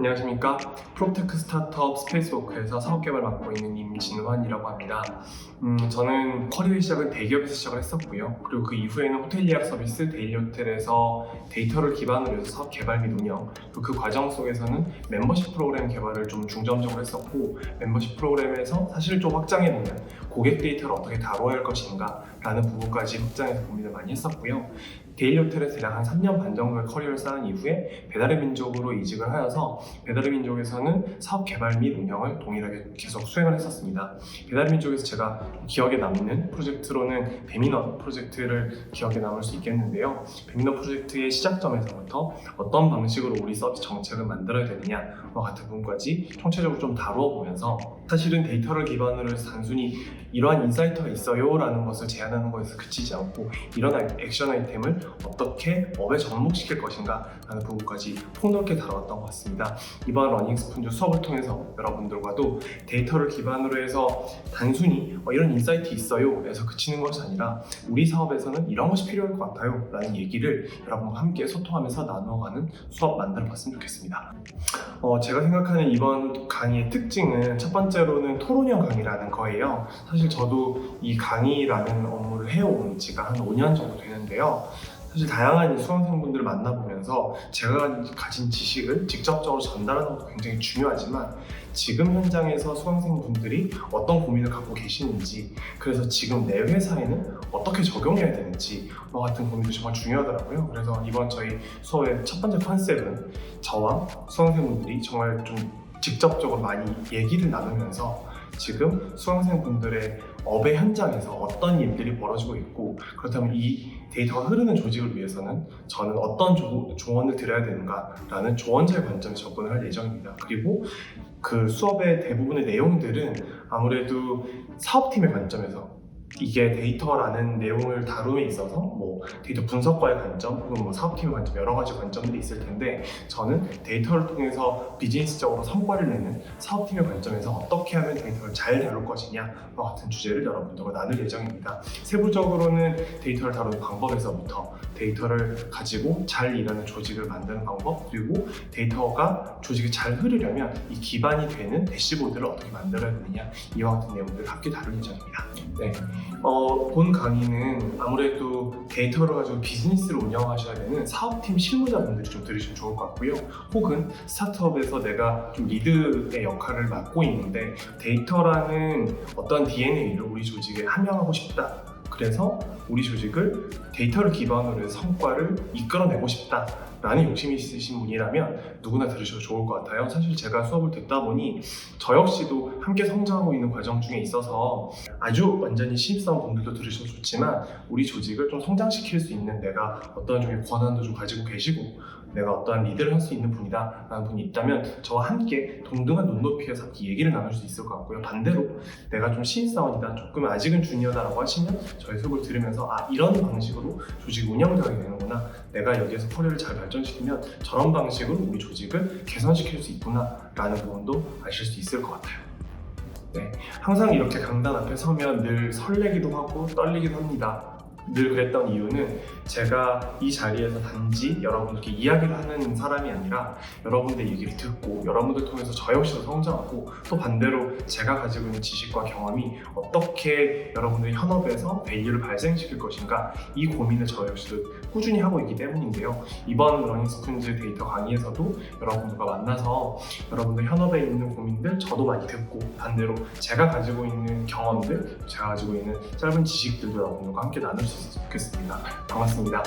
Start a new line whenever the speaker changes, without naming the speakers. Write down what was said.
안녕하십니까. 프로테크 스타트업 스페이스워크에서 사업개발 맡고 있는 임진환이라고 합니다. 음, 저는 커리어의 시작은 대기업에서 시작을 했었고요. 그리고 그 이후에는 호텔 예약 서비스, 데일리 호텔에서 데이터를 기반으로 해서 사업 개발 및 운영, 그리고 그 과정 속에서는 멤버십 프로그램 개발을 좀 중점적으로 했었고, 멤버십 프로그램에서 사실 좀 확장해보면 고객 데이터를 어떻게 다뤄야 할 것인가 라는 부분까지 확장해서 고민을 많이 했었고요. 데일리 호텔에서 대략 한 3년 반 정도의 커리어를 쌓은 이후에 배달의 민족으로 이직을 하여서 배달의 민족에서는 사업 개발 및 운영을 동일하게 계속 수행을 했었습니다. 배달의 민족에서 제가 기억에 남는 프로젝트로는 배민원 프로젝트를 기억에 남을 수 있겠는데요. 배민원 프로젝트의 시작점에서부터 어떤 방식으로 우리 서비스 정책을 만들어야 되느냐와 같은 부분까지 총체적으로 좀 다루어 보면서 사실은 데이터를 기반으로 해서 단순히 이러한 인사이트가 있어요 라는 것을 제안하는 것에서 그치지 않고 이런 액션 아이템을 어떻게 업에 접목시킬 것인가 라는 부분까지 폭넓게 다뤄왔던 것 같습니다. 이번 러닝 스푼즈 수업을 통해서 여러분들과도 데이터를 기반으로 해서 단순히 어, 이런 인사이트 있어요 에서 그치는 것이 아니라 우리 사업에서는 이런 것이 필요할 것 같아요 라는 얘기를 여러분과 함께 소통하면서 나누어가는 수업 만들어 봤으면 좋겠습니다. 어, 제가 생각하는 이번 강의의 특징은 첫 번째로는 토론형 강의라는 거예요. 사실 저도 이 강의라는 업무를 해온 지가 한 5년 정도 되는데요. 사실 다양한 수강생분들을 만나보면서 제가 가진 지식을 직접적으로 전달하는 것도 굉장히 중요하지만 지금 현장에서 수강생분들이 어떤 고민을 갖고 계시는지 그래서 지금 내 회사에는 어떻게 적용해야 되는지 와 같은 고민도 정말 중요하더라고요. 그래서 이번 저희 수업의 첫 번째 컨셉은 저와 수강생분들이 정말 좀 직접적으로 많이 얘기를 나누면서 지금 수강생분들의 업의 현장에서 어떤 일들이 벌어지고 있고 그렇다면 이 데이터가 흐르는 조직을 위해서는 저는 어떤 조, 조언을 드려야 되는가라는 조언자의 관점에 접근을 할 예정입니다. 그리고 그 수업의 대부분의 내용들은 아무래도 사업팀의 관점에서 이게 데이터라는 내용을 다룸에 있어서 뭐 데이터 분석과의 관점 혹은 뭐 사업팀의 관점 여러 가지 관점들이 있을 텐데 저는 데이터를 통해서 비즈니스적으로 성과를 내는 사업팀의 관점에서 어떻게 하면 데이터를 잘 다룰 것이냐와 같은 주제를 여러분들과 나눌 예정입니다. 세부적으로는 데이터를 다루는 방법에서부터 데이터를 가지고 잘 일하는 조직을 만드는 방법 그리고 데이터가 조직이 잘 흐르려면 이 기반이 되는 대시보드를 어떻게 만들어야 되느냐 이와 같은 내용들을 함께 다룰 예정입니다. 네. 어, 본 강의는 아무래도 데이터를 가지고 비즈니스를 운영하셔야 되는 사업팀 실무자분들이 좀 들으시면 좋을 것 같고요. 혹은 스타트업에서 내가 좀 리드의 역할을 맡고 있는데 데이터라는 어떤 DNA를 우리 조직에 함양하고 싶다. 그래서 우리 조직을 데이터를 기반으로 해서 성과를 이끌어내고 싶다. 라는 욕심이 있으신 분이라면 누구나 들으셔도 좋을 것 같아요. 사실 제가 수업을 듣다 보니 저 역시도 함께 성장하고 있는 과정 중에 있어서 아주 완전히 신입사원 분들도 들으셔도 좋지만 우리 조직을 좀 성장시킬 수 있는 내가 어떤 종의 권한도 좀 가지고 계시고 내가 어떠한 리드를 할 수 있는 분이다 라는 분이 있다면 저와 함께 동등한 눈높이에서 함께 얘기를 나눌 수 있을 것 같고요. 반대로 내가 좀 신입사원이다 조금 아직은 주니어다라고 하시면 저희 수업을 들으면서 아 이런 방식으로 조직이 운영되게 되는구나. 내가 여기에서 커리어를 잘 발전시키면 저런 방식으로 우리 조직을 개선시킬 수 있구나 라는 부분도 아실 수 있을 것 같아요. 네, 항상 이렇게 강단 앞에 서면 늘 설레기도 하고 떨리기도 합니다. 늘 그랬던 이유는 제가 이 자리에서 단지 여러분들께 이야기를 하는 사람이 아니라 여러분들 얘기를 듣고 여러분들 통해서 저 역시도 성장하고 또 반대로 제가 가지고 있는 지식과 경험이 어떻게 여러분들의 현업에서 밸류를 발생시킬 것인가 이 고민을 저 역시도 꾸준히 하고 있기 때문인데요. 이번 러닝 스푼즈 데이터 강의에서도 여러분들과 만나서 여러분들 현업에 있는 고민들 저도 많이 듣고 반대로 제가 가지고 있는 경험들 제가 가지고 있는 짧은 지식들도 여러분들과 함께 나눌 수 있었으면 좋겠습니다. 반갑습니다.